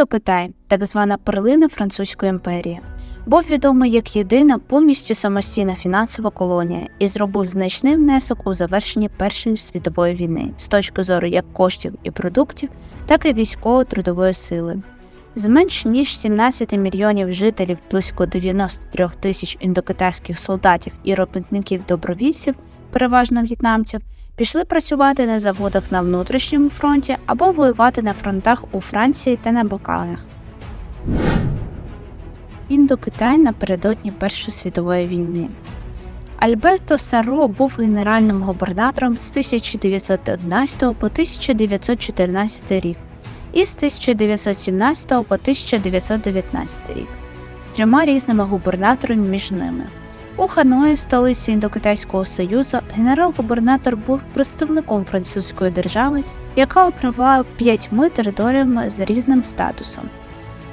Індокитай, так звана перлина Французької імперії, був відомий як єдина повністю самостійна фінансова колонія і зробив значний внесок у завершенні Першої світової війни з точки зору як коштів і продуктів, так і військово-трудової сили. З менш ніж 17 мільйонів жителів, близько 93 тисяч індокитайських солдатів і робітників-добровільців, переважно в'єтнамців, пішли працювати на заводах на внутрішньому фронті або воювати на фронтах у Франції та на Балканах. Індокитай напередодні Першої світової війни. Альберто Саро був генеральним губернатором з 1911 по 1914 рік і з 1917 по 1919 рік з трьома різними губернаторами між ними. У Ханої, столиці Індокитайського Союзу, генерал-губернатор був представником французької держави, яка управляла п'ятьми територіями з різним статусом.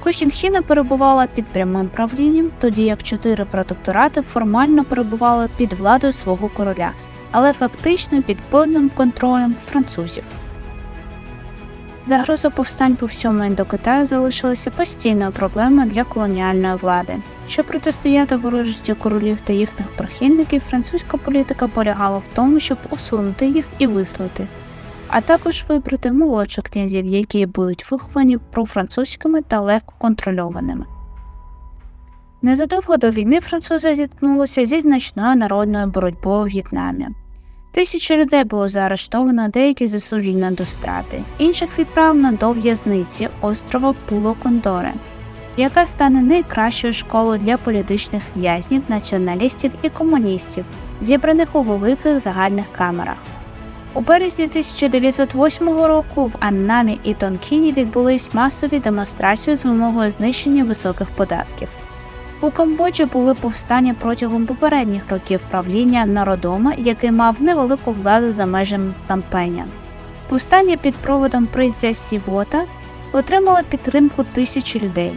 Кохінхіна перебувала під прямим правлінням, тоді як чотири протекторати формально перебували під владою свого короля, але фактично під повним контролем французів. Загроза повстань по всьому Індокитаю залишилася постійною проблемою для колоніальної влади. Щоб протистояти ворожості королів та їхніх прихильників, французька політика полягала в тому, щоб усунути їх і вислати, а також вибрати молодших князів, які будуть виховані профранцузькими та легко контрольованими. Незадовго до війни французи зіткнулися зі значною народною боротьбою в В'єтнамі. Тисячі людей було заарештовано, деякі засуджені до страти, інших відправлено до в'язниці острова Пуло Кондоре, яка стане найкращою школою для політичних в'язнів, націоналістів і комуністів, зібраних у великих загальних камерах. У березні 1908 року в Аннамі і Тонкіні відбулись масові демонстрації з вимогою знищення високих податків. У Камбоджі були повстання протягом попередніх років правління народома, який мав невелику владу за межами Тампеня. Повстання під проводом принця Сівота отримало підтримку тисячі людей.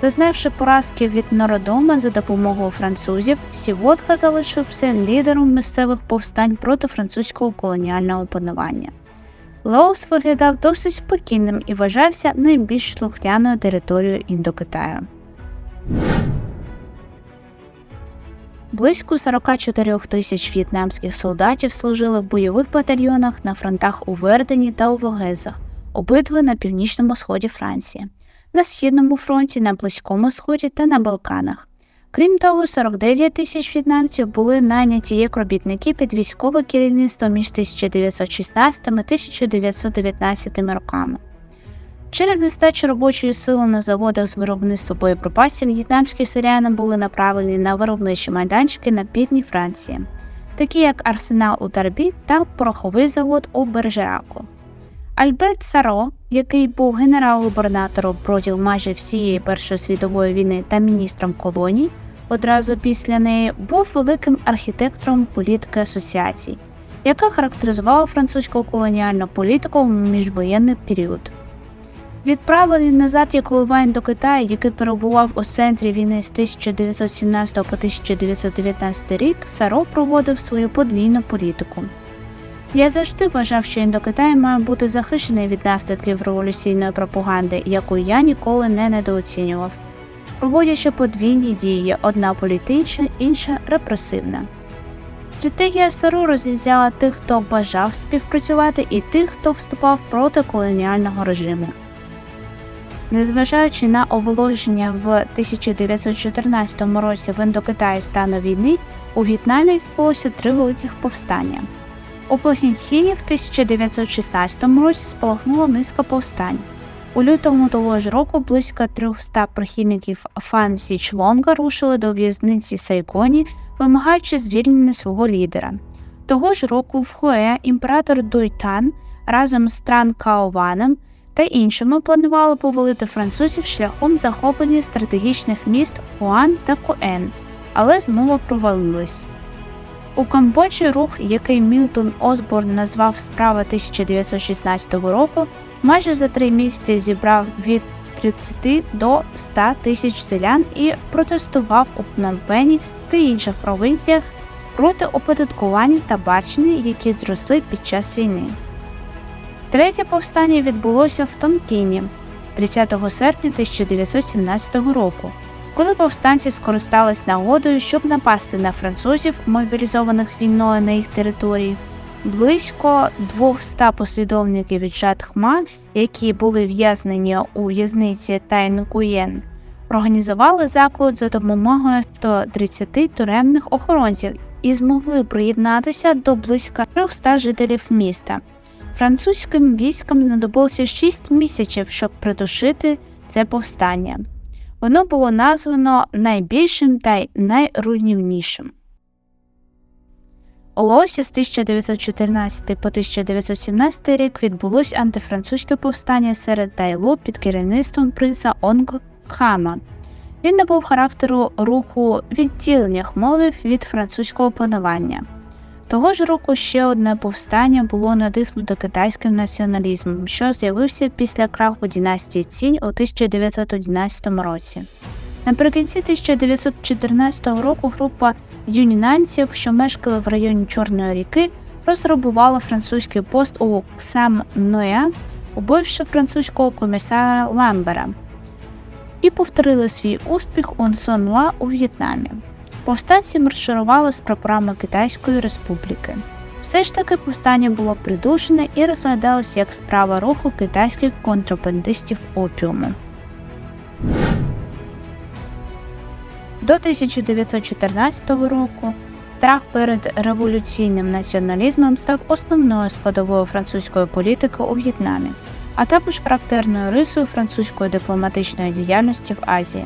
Зазнавши поразки від народома за допомогою французів, Сівотка залишився лідером місцевих повстань проти французького колоніального панування. Лаос виглядав досить спокійним і вважався найбільш слухняною територією Індокитаю. Близько 44 тисяч в'єтнамських солдатів служили в бойових батальйонах на фронтах у Вердені та у Вогезах, обидва на північному сході Франції, на східному фронті, на Близькому Сході та на Балканах. Крім того, 49 тисяч в'єтнамців були найняті як робітники під військове керівництво між 1916 та 1919 роками. Через нестачу робочої сили на заводах з виробництва боєприпасів в'єтнамські селяни були направлені на виробничі майданчики на півдні Франції, такі як Арсенал у Тарбі та пороховий завод у Бержераку. Альберт Саро, який був генерал-губернатором протягом майже всієї Першої світової війни та міністром колоній, одразу після неї був великим архітектором політики асоціацій, яка характеризувала французьку колоніальну політику в міжвоєнний період. Відправлений назад як Лувайн до Китаю, який перебував у центрі війни з 1917 по 1919 рік, Саро проводив свою подвійну політику. Я завжди вважав, що Індокитай має бути захищений від наслідків революційної пропаганди, яку я ніколи не недооцінював, проводячи подвійні дії: одна політична, інша репресивна. Стратегія Сару розрізняла тих, хто бажав співпрацювати, і тих, хто вступав проти колоніального режиму. Незважаючи на оголошення в 1914 році в Індокитаї стану війни, у В'єтнамі відбулося три великих повстання. У Похінсхіні в 1916 році спалахнула низка повстань. У лютому того ж року близько 300 прихильників Фан Січлонга рушили до в'язниці Сайконі, вимагаючи звільнення свого лідера. Того ж року в Хуе імператор Дуйтан разом з Тран Каованом та іншими планували повалити французів шляхом захоплення стратегічних міст Хуан та Коен, але змова провалилась. У Камбоджі рух, який Мілтон Осборн назвав справа 1916 року, майже за три місяці зібрав від 30 до 100 тисяч селян і протестував у Пномпені та інших провінціях проти оподаткування табачини, які зросли під час війни. Третє повстання відбулося в Тонкіні 30 серпня 1917 року, коли повстанці скористались нагодою, щоб напасти на французів, мобілізованих війною на їх території. Близько 200 послідовників від Джатхма, які були в'язнені у в'язниці Тайнкуєн, організували заклад за допомогою 130 тюремних охоронців і змогли приєднатися до близько 300 жителів міста. Французьким військам знадобилося 6 місяців, щоб придушити це повстання. Воно було названо найбільшим та найруйнівнішим. У з 1914 по 1917 рік відбулось антифранцузьке повстання серед Тайлу під керівництвом принца Онг Хама. Він набув характеру руху відділення хмолів від французького панування. Того ж року ще одне повстання було надихнуто китайським націоналізмом, що з'явився після краху династії Цінь у 1911 році. Наприкінці 1914 року група юнінанців, що мешкали в районі Чорної ріки, розграбувала французький пост у Ксам Ноя, убивши французького комісара Ламбера, і повторили свій успіх у Сон Ла у В'єтнамі. Повстанці марширували з прапорами Китайської Республіки. Все ж таки повстання було придушене і розглядалося як справа руху китайських контрабандистів опіуму. До 1914 року страх перед революційним націоналізмом став основною складовою французької політики у В'єтнамі, а також характерною рисою французької дипломатичної діяльності в Азії.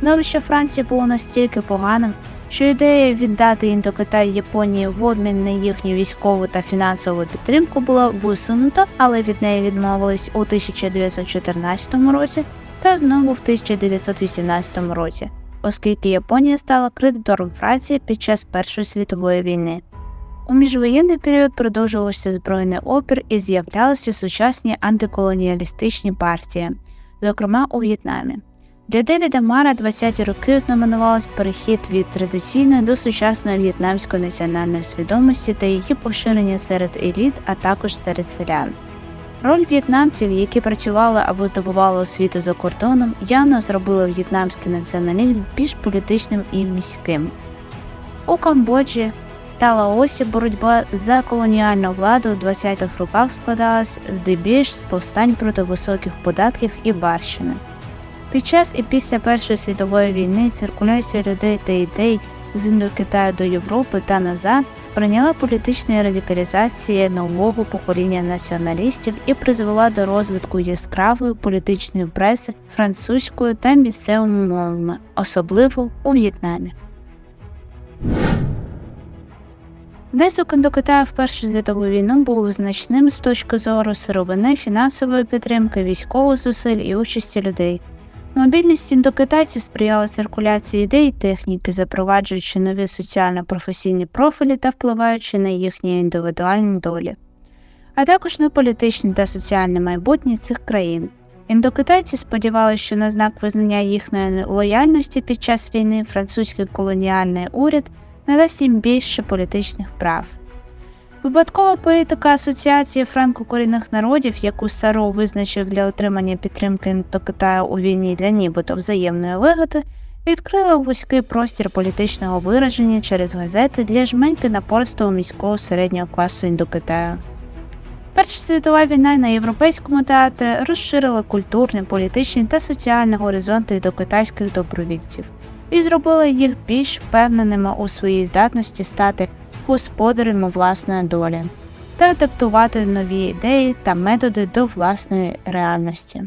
Становище Франції було настільки поганим, що ідея віддати Індокитай Японії в обмін на їхню військову та фінансову підтримку була висунута, але від неї відмовились у 1914 році та знову в 1918 році оскільки Японія стала кредитором Франції під час Першої світової війни. У міжвоєнний період продовжувався збройний опір і з'являлися сучасні антиколоніалістичні партії, зокрема у В'єтнамі. Для Девіда Мара 20-ті роки ознаменувалось перехід від традиційної до сучасної в'єтнамської національної свідомості та її поширення серед еліт, а також серед селян. Роль в'єтнамців, які працювали або здобували освіту за кордоном, явно зробила в'єтнамський націоналізм більш політичним і міським. У Камбоджі та Лаосі боротьба за колоніальну владу у 20-х роках складалась здебільш з повстань проти високих податків і барщини. Під час і після Першої світової війни циркуляція людей та ідей з Індокитаю до Європи та назад сприйняла політичної радикалізації нового покоління націоналістів і призвела до розвитку яскравої політичної преси французькою та місцевими мовами, особливо у В'єтнамі. Внесок Індокитаю в Першу світову війну був значним з точки зору сировини, фінансової підтримки, військових зусиль і участі людей. Мобільність індокитайців сприяла циркуляції ідей і техніки, запроваджуючи нові соціально-професійні профілі та впливаючи на їхні індивідуальні долі, а також на політичне та соціальне майбутнє цих країн. Індокитайці сподівалися, що на знак визнання їхньої лояльності під час війни французький колоніальний уряд надасть їм більше політичних прав. Випадкова політика Асоціації франко-корінних народів, яку Саро визначив для отримання підтримки до Китаю у війні для нібито взаємної вигоди, відкрила вузький простір політичного вираження через газети для жменьки напорстого міського середнього класу Індокитаю. Перша світова війна на європейському театрі розширила культурні, політичні та соціальні горизонти до китайських добровільців і зробила їх більш впевненими у своїй здатності стати господарями власної долі та адаптувати нові ідеї та методи до власної реальності.